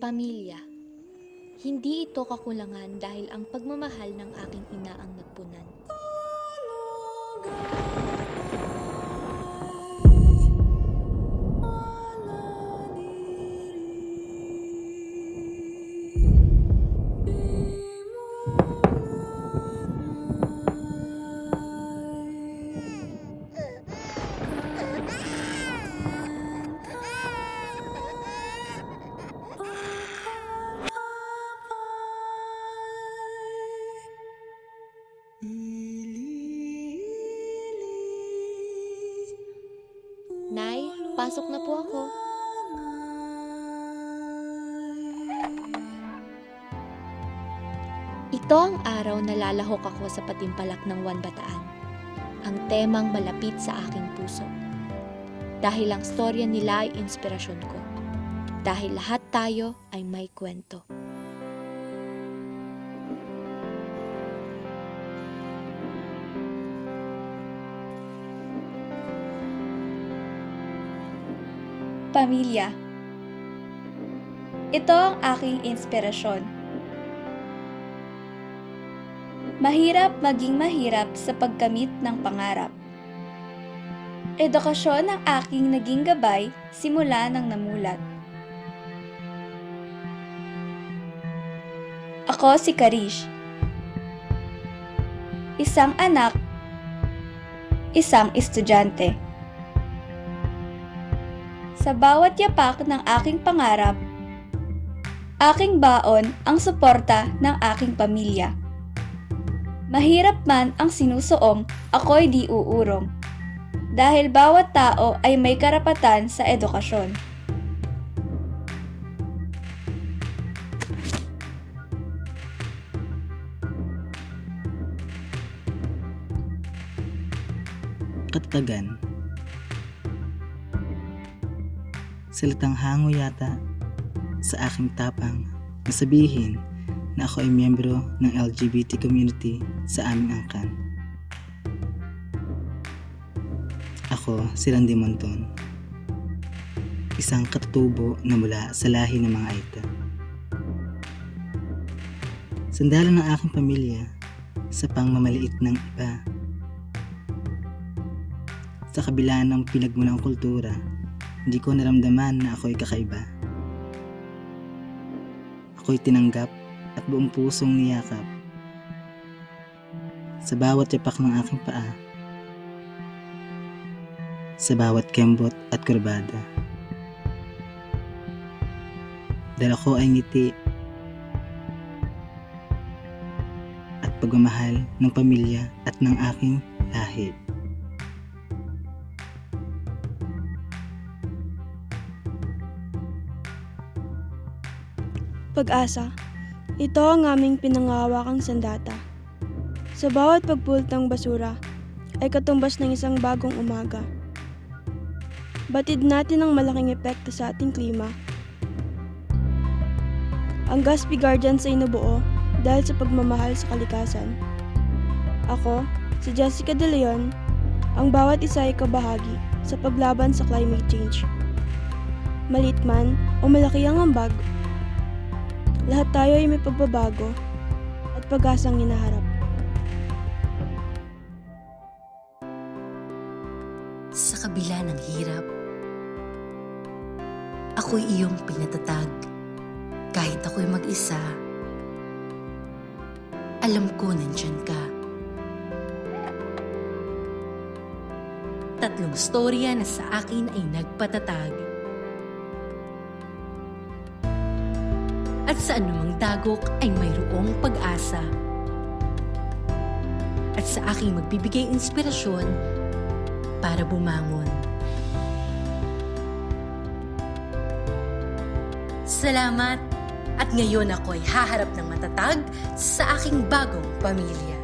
Pamilya. Hindi ito kakulangan dahil ang pagmamahal ng aking ina ang Nay, pasok na po ako. Ito ang araw na lalahok ako sa patimpalak ng Juan Bataan. Ang temang malapit sa aking puso. Dahil ang storya nila ay inspirasyon ko. Dahil lahat tayo ay may kwento. Pamilya. Ito ang aking inspirasyon. Mahirap maging mahirap sa pagkamit ng pangarap. Edukasyon ang aking naging gabay simula ng namulat. Ako si Karish. Isang anak, isang estudyante. Sa bawat yapak ng aking pangarap, aking baon ang suporta ng aking pamilya. Mahirap man ang sinusuong, ako'y di uurong. Dahil bawat tao ay may karapatan sa edukasyon. Katatagan. Salitang hango yata sa aking tapang na sabihin na ako ay miyembro ng LGBT community sa aming angkan. Ako si Randy Monton, isang katutubo na mula sa lahi ng mga Aita. Sandala ng aking pamilya sa pangmamaliit ng iba sa kabila ng pinagmulang kultura, hindi ko naramdaman na ako'y kakaiba. Ako'y tinanggap at buong pusong niyakap. Sa bawat yapak ng aking paa, sa bawat kembot at kurbada. Dala ko ay ngiti at pagmamahal ng pamilya at ng aking lahi. Pag-asa. Ito ang aming pinangawakang sandata. Sa bawat pagpulot ng basura ay katumbas ng isang bagong umaga. Batid natin ang malaking epekto sa ating klima. Ang Gaspi Guardians ay nabuo dahil sa pagmamahal sa kalikasan. Ako, si Jessica De Leon, ang bawat isa ay kabahagi sa paglaban sa climate change. Malit man o malaki ang ambag, lahat tayo ay may pagbabago at pag-asang hinaharap. Sa kabila ng hirap, ako'y iyong pinatatag. Kahit ako'y mag-isa, alam ko nandyan ka. Tatlong storya na sa akin ay nagpatatag. Sa anumang dagok ay mayroong pag-asa. At sa aking magbibigay inspirasyon para bumangon. Salamat! At ngayon ako'y haharap ng matatag sa aking bagong pamilya.